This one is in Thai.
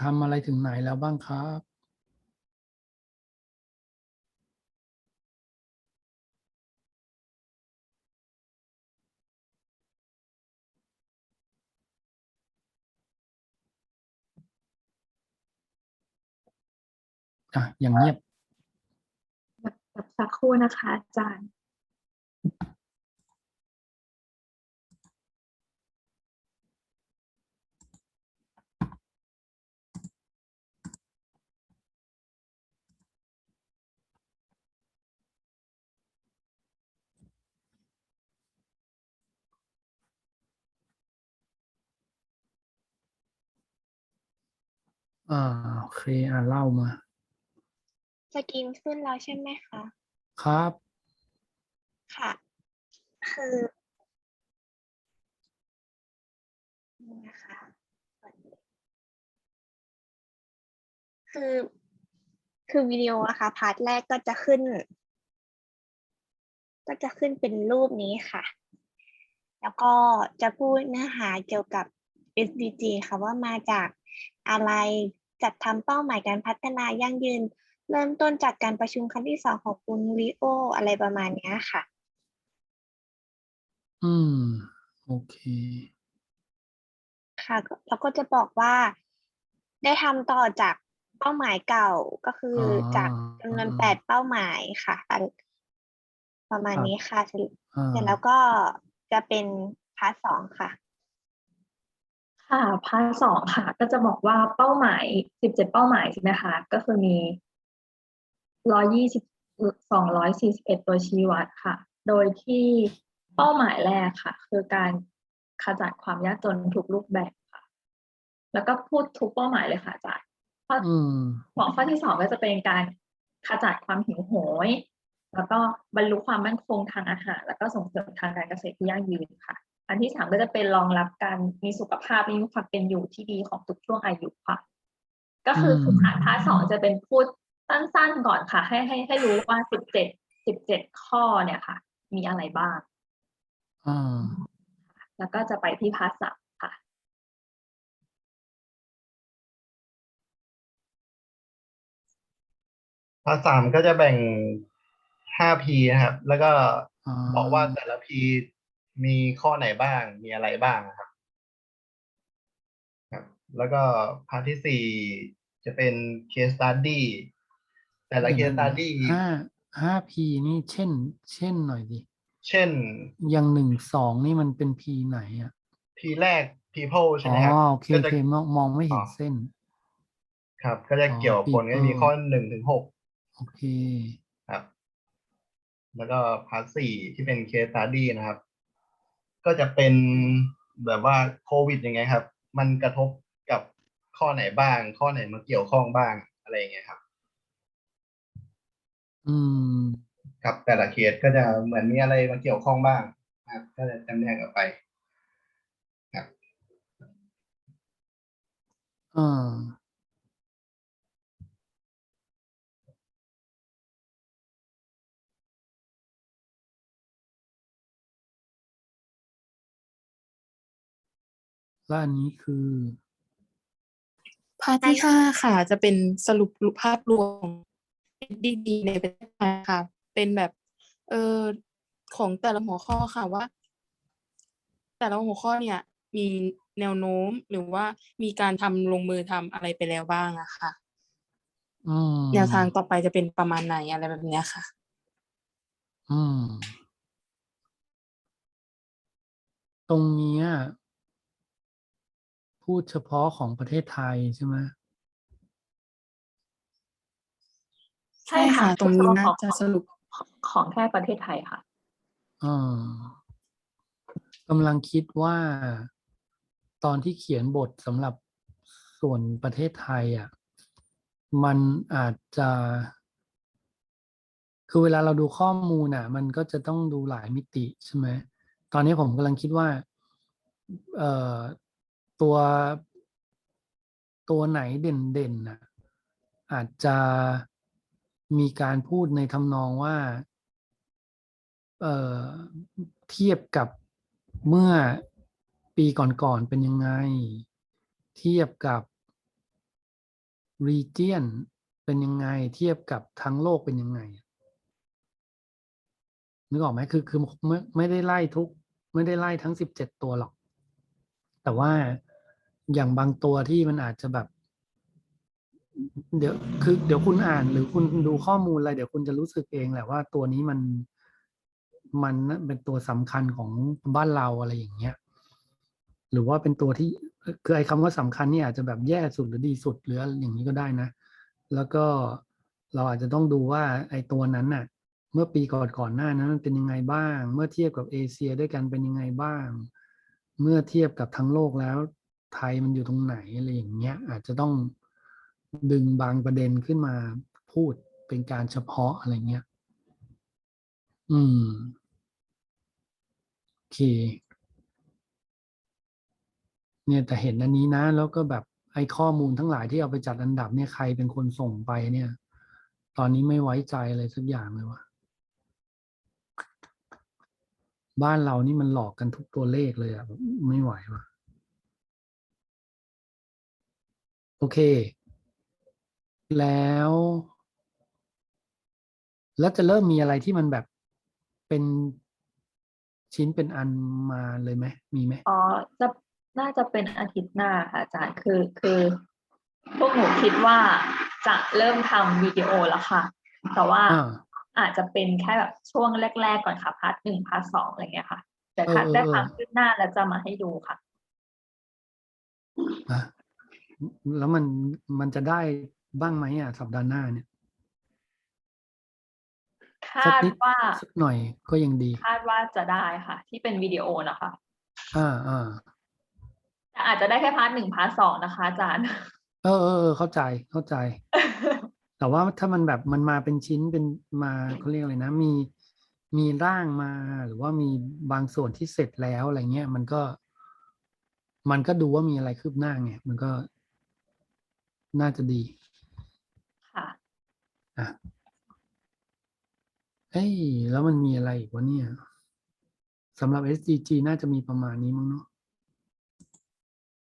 ทำอะไรถึงไหนแล้วบ้างครับ อะ อย่างเงียบ แบบสักครู่นะคะ อาจารย์ อ่าโอเคอ่าเล่ามา สกรีนขึ้นแล้วใช่ไหมคะ ครับ ค่ะ คือนี่นะคะคือ คือวิดีโออะค่ะ พาร์ทแรกก็จะขึ้น ก็จะขึ้นเป็นรูปนี้ค่ะ แล้วก็จะพูดเนื้อหาเกี่ยวกับ SDG ค่ะว่ามาจาก อะไร จัดทำเป้าหมายการพัฒนายั่งยืน เริ่มต้นจากการประชุมครั้งที่สองของคุณลิโอ อะไรประมาณเนี้ยค่ะ อืม โอเค ค่ะก็แล้วก็จะบอกว่า ได้ทำต่อจากเป้าหมายเก่าก็คือออจากจำนวนอ่าแปดเป้าหมายค่ะอันประมาณครับนี้ค่ะเสร็จอ่าเสร็จแล้วก็จะเป็นพาร์ทสองค่ะ ค่ะพาร์ทสองค่ะ ก็จะบอกว่าเป้าหมายสิบเจ็ดเป้าหมายใช่ไหมคะ ก็คือมีร้อยี่สิบสองร้อยสี่สิบเอ็ดตัวชี้วัดค่ะ โดยที่เป้าหมายแรกค่ะ คือการขจัดความยากจนทุกรูปแบบค่ะ แล้วก็พูดทุกเป้าหมายเลยค่ะอาจารย์ข้ออืมหัวข้อที่สองก็จะเป็นการขจัดความหิวโหย แล้วก็บรรลุความมั่นคงทางอาหาร แล้วก็ส่งเสริมทางการเกษตรที่ยั่งยืนค่ะ อันที่สามก็จะเป็นรองรับการมีสุขภาพมีความเป็นอยู่ที่ดีของทุกช่วงอายุค่ะ ก็คือคือผ่านพาร์ทสองจะเป็นพูดสั้นๆก่อนค่ะ ให้ให้ให้รู้ว่าสิบเจ็ดสิบเจ็ดข้อเนี่ยค่ะ มีอะไรบ้างอ่าแล้วก็จะไปที่พาร์ทสามค่ะ พาร์ทสามก็จะแบ่งห้า P นะครับ แล้วก็อ่าบอกว่าแต่ละ P มีข้อไหนบ้าง มีอะไรบ้างนะครับครับ แล้วก็พาร์ทที่สี่จะเป็น case study แต่ละ case study ห้าห้าพีนี่เช่น เช่นหน่อยดิ เช่น อย่างหนึ่งสองนี่มันเป็นพีไหนอะ P แรก people ใช่อ๋ไหอมครับโอเคก็โอจะเคมองมองไม่เห็นอ๋อเส้น ครับ ก็จะอ๋อเกี่ยวกับคนก็มี people ข้อหนึ่งถึงหกโอเค ครับ แล้วก็พาร์ทสี่ที่เป็น case study นะครับ ก็จะเป็นแบบว่าโควิดยังไงครับ มันกระทบกับข้อไหนบ้าง ข้อไหนมาเกี่ยวข้องบ้างอะไรอย่างเงี้ยครับ อืม ครับแต่ละเคสก็จะเหมือนมีอะไรมาเกี่ยวข้องบ้างนะครับก็จะจำแนกออกไปครับอ่า แล้วอันนี้คือพาร์ทที่ห้าค่ะ จะเป็นสรุปภาพรวมดีๆในประเทศไทยค่ะ เป็นแบบ เออของแต่ละหัวข้อค่ะว่า แต่ละหัวข้อเนี่ย มีแนวโน้มหรือว่ามีการทำลงมือทำอะไรไปแล้วบ้างอะค่ะอืมแนวทางต่อไปจะเป็นประมาณไหนอะไรแบบเนี้ยค่ะ อืม ตรงเนี้ย พูดเฉพาะของประเทศไทยใช่ไหมใช่ค่ะ ตรงนี้ของน่าจะสรุปของของแค่ประเทศไทยค่ะอ่ากำลังคิดว่าตอนที่เขียนบทสำหรับส่วนประเทศไทยอะมันอาจจะ คือเวลาเราดูข้อมูลอะ มันก็จะต้องดูหลายมิติใช่ไหมตอนนี้ผมกำลังคิดว่า เอ่อ ตัวตัวไหนเด่นๆน่ะอาจจะมีการพูดในทำนองว่าเอ่อเทียบกับเมื่อปีก่อนๆเป็นยังไง เทียบกับ region เป็นยังไง เทียบกับทั้งโลกเป็นยังไงนึกออกไหมคือคือไม่ไม่ได้ไล่ทุก ไม่ได้ไล่ทั้งสิบเจ็ดตัวหรอก แต่ว่า อย่างบางตัวที่มันอาจจะแบบ เดี๋ยวคือเดี๋ยวคุณอ่านหรือคุณดูข้อมูลอะไรเดี๋ยวคุณจะรู้สึกเองแหละว่าตัวนี้มันมันเป็นตัวสำคัญของบ้านเราอะไรอย่างเงี้ย หรือว่าเป็นตัวที่คือไอ้คำว่าสำคัญนี่อาจจะแบบแย่สุดหรือดีสุดหรืออะไรอย่างนี้ก็ได้นะ แล้วก็เราอาจจะต้องดูว่าไอ้ตัวนั้นน่ะ เมื่อปีก่อนก่อนหน้านั้นมันเป็นยังไงบ้าง เมื่อเทียบกับเอเชียด้วยกันเป็นยังไงบ้าง เมื่อเทียบกับทั้งโลกแล้ว ไทยมันอยู่ตรงไหนอะไรอย่างเงี้ย อาจจะต้องดึงบางประเด็นขึ้นมาพูดเป็นการเฉพาะอะไรเงี้ย อืม โอเค เนี่ยแต่เห็นอันนี้นะ แล้วก็แบบไอ้ข้อมูลทั้งหลายที่เอาไปจัดอันดับเนี่ยใครเป็นคนส่งไปเนี่ย ตอนนี้ไม่ไว้ใจอะไรสักอย่างเลยวะบ้านเรานี่มันหลอกกันทุกตัวเลขเลยอะไม่ไหววะ โอเค แล้ว แล้วจะเริ่มมีอะไรที่มันแบบเป็นชิ้นเป็นอันมาเลยไหมมีไหมอ๋อจะน่าจะเป็นอาทิตย์หน้าค่ะอาจารย์คือคือ พวกหนูคิดว่าจะเริ่มทำวิดีโอแล้วค่ะ แต่ว่าอ่า อาจจะเป็นแค่แบบช่วงแรก ๆ ก่อนค่ะพาร์ทหนึ่งพาร์ทสองอะไรเงี้ยค่ะ แต่เออถ้าเออได้เออ ความคืบหน้าแล้วจะมาให้ดูค่ะอะ แล้วมันมันจะได้บ้างไหมอะสัปดาห์หน้าเนี่ยสักคาดนิดว่าสักหน่อยก็ยังดี คาดว่าจะได้ค่ะ ที่เป็นวิดีโอนะคะอ่าอ่าแต่อาจจะได้แค่พาร์ทหนึ่งพาร์ทสองนะคะอาจารย์เออเออเออเข้าใจเข้าใจ แต่ว่าถ้ามันแบบมันมาเป็นชิ้นเป็นมาเขาเรียกอะไรนะ มีมีร่างมาหรือว่ามีบางส่วนที่เสร็จแล้วอะไรเงี้ยมันก็ มันก็ดูว่ามีอะไรคืบหน้าไงมันก็ น่าจะดี ค่ะอะเอ้ยแล้วมันมีอะไรอีกวะเนี่ยสำหรับ SDG น่าจะมีประมาณนี้มั้งเนาะ